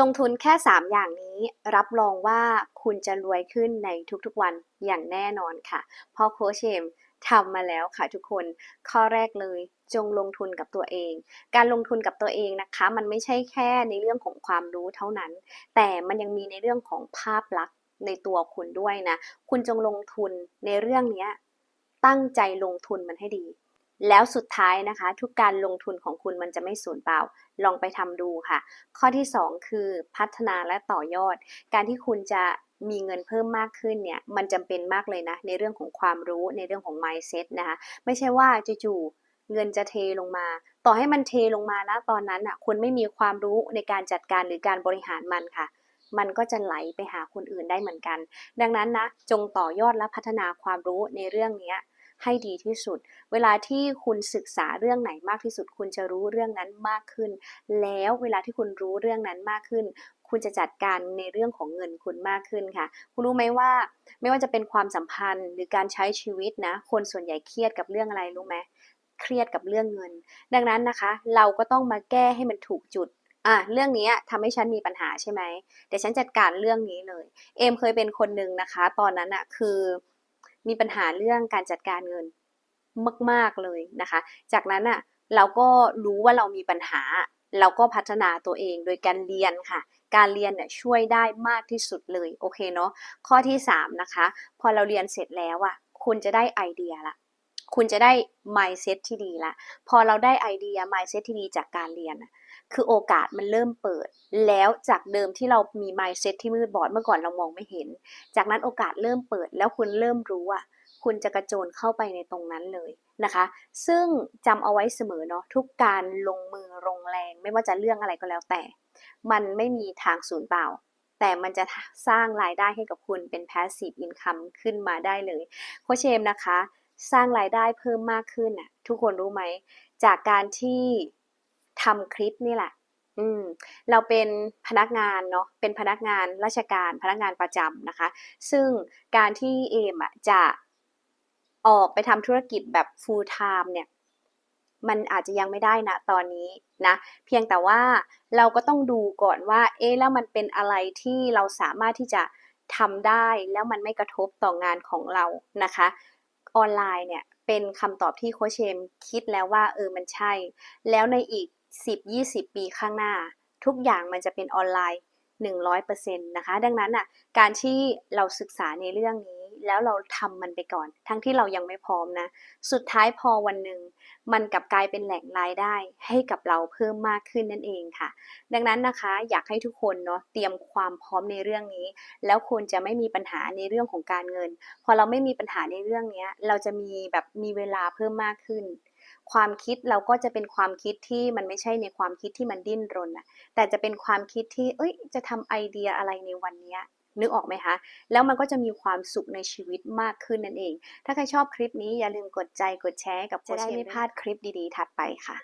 ลงทุนแค่ 3 อย่างนี้รับรองว่าคุณจะรวยขึ้นในทุกๆวันอย่างแน่นอนค่ะ เพราะโคชเชมทำมาแล้วค่ะทุกคน ข้อแรกเลยจงลงทุนกับตัวเอง การลงทุนกับตัวเองนะคะ มันไม่ใช่แค่ในเรื่องของความรู้เท่านั้น แต่มันยังมีในเรื่องของภาพลักษณ์ในตัวคุณด้วยนะ คุณจงลงทุนในเรื่องนี้ตั้งใจลงทุนมันให้ดี แล้วสุดท้ายนะคะ ทุกการลงทุนของคุณมันจะไม่สูญเปล่า ลองไปทำดูค่ะ ข้อที่ 2 คือพัฒนาและต่อยอด การที่คุณจะมีเงินเพิ่มมากขึ้นเนี่ย มันจำเป็นมากเลยนะ ในเรื่องของความรู้ในเรื่องของ mindset นะคะ ไม่ใช่ว่าจู่ๆเงินจะเทลงมา ต่อให้มันเทลงมานะตอนนั้นอะคุณไม่มีความรู้ในการจัดการหรือการบริหารมันค่ะมันก็จะไหลไปหาคนอื่นได้เหมือนกัน ดังนั้นนะ จงต่อยอดและพัฒนาความรู้ในเรื่องนี้ ให้ดีที่สุด เวลาที่คุณศึกษาเรื่องไหนมากที่สุด คุณจะรู้เรื่องนั้นมากขึ้น แล้วเวลาที่คุณรู้เรื่องนั้นมากขึ้น คุณจะจัดการในเรื่องของเงินคุณมากขึ้นค่ะ คุณรู้ไหมว่า ไม่ว่าจะเป็นความสัมพันธ์หรือการใช้ชีวิตนะ คนส่วนใหญ่เครียดกับเรื่องอะไรรู้ไหมเครียดกับเรื่องเงิน ดังนั้นนะคะ เราก็ต้องมาแก้ให้มันถูกจุดอะเรื่องนี้ทำให้ฉันมีปัญหาใช่ไหมเดี๋ยวฉันจัดการเรื่องนี้เลย เอมเคยเป็นคนหนึ่งนะคะ ตอนนั้นอะคือ มีปัญหาเรื่องการจัดการเงินมาก ๆ เลยนะคะ จากนั้นอะเราก็รู้ว่าเรามีปัญหา เราก็พัฒนาตัวเองโดยการเรียนค่ะ การเรียนเนี่ยช่วยได้มากที่สุดเลย โอเคเนาะ ข้อที่ 3 นะคะ พอเราเรียนเสร็จแล้วอะคุณจะได้ไอเดียละ คุณจะได้ mindset ที่ดีละ พอเราได้ไอเดีย mindset ที่ดีจากการเรียนอะ คือโอกาสมันเริ่มเปิด แล้วจากเดิมที่เรามี mindset ที่มืดบอดเมื่อก่อนเรามองไม่เห็น จากนั้นโอกาสเริ่มเปิด แล้วคุณเริ่มรู้อะคุณจะกระโจนเข้าไปในตรงนั้นเลยนะคะ ซึ่งจำเอาไว้เสมอเนาะทุกการลงมือลงแรง ไม่ว่าจะเรื่องอะไรก็แล้วแต่ มันไม่มีทางสูญเปล่า แต่มันจะสร้างรายได้ให้กับคุณเป็น passive income ขึ้นมาได้เลยโคเชมนะคะ สร้างรายได้เพิ่มมากขึ้นน่ะทุกคนรู้ไหม จากการที่ ทำคลิปนี่แหละ อืม เราเป็นพนักงานเนาะ เป็นพนักงานราชการ พนักงานประจำนะคะ ซึ่งการที่เอมอะจะออกไปทำธุรกิจแบบ full time เนี่ย มันอาจจะยังไม่ได้นะตอนนี้นะ เพียงแต่ว่าเราก็ต้องดูก่อนว่า เอ๊ะ แล้วมันเป็นอะไรที่เราสามารถที่จะทำได้แล้วมันไม่กระทบต่องานของเรานะคะ ออนไลน์เนี่ยเป็นคำตอบที่โคชเชมคิดแล้วว่าเออมันใช่ แล้วในอีก 10-20 ปีข้างหน้า ทุกอย่างมันจะเป็นออนไลน์ 100%นะคะ ดังนั้นอะการที่เราศึกษาในเรื่องนี้แล้วเราทำมันไปก่อน ทั้งที่เรายังไม่พร้อมนะ สุดท้ายพอวันหนึ่งมันกลับกลายเป็นแหล่งรายได้ ให้กับเราเพิ่มมากขึ้นนั่นเองค่ะ ดังนั้นนะคะอยากให้ทุกคนเนาะเตรียมความพร้อมในเรื่องนี้ แล้วคุณจะไม่มีปัญหาในเรื่องของการเงิน พอเราไม่มีปัญหาในเรื่องนี้เราจะมีแบบมีเวลาเพิ่มมากขึ้น ความคิดเราก็จะเป็นความคิดที่มันไม่ใช่ในความคิดที่มันดิ้นรนอะแต่จะเป็นความคิดที่เอ้ยจะทำไอเดียอะไรในวันเนี้ยนึกออกไหมคะ แล้วมันก็จะมีความสุขในชีวิตมากขึ้นนั่นเอง ถ้าใครชอบคลิปนี้อย่าลืมกดใจกดแชร์กับโคชเชมจะได้ไม่พลาดคลิปดีๆ ถัดไปค่ะ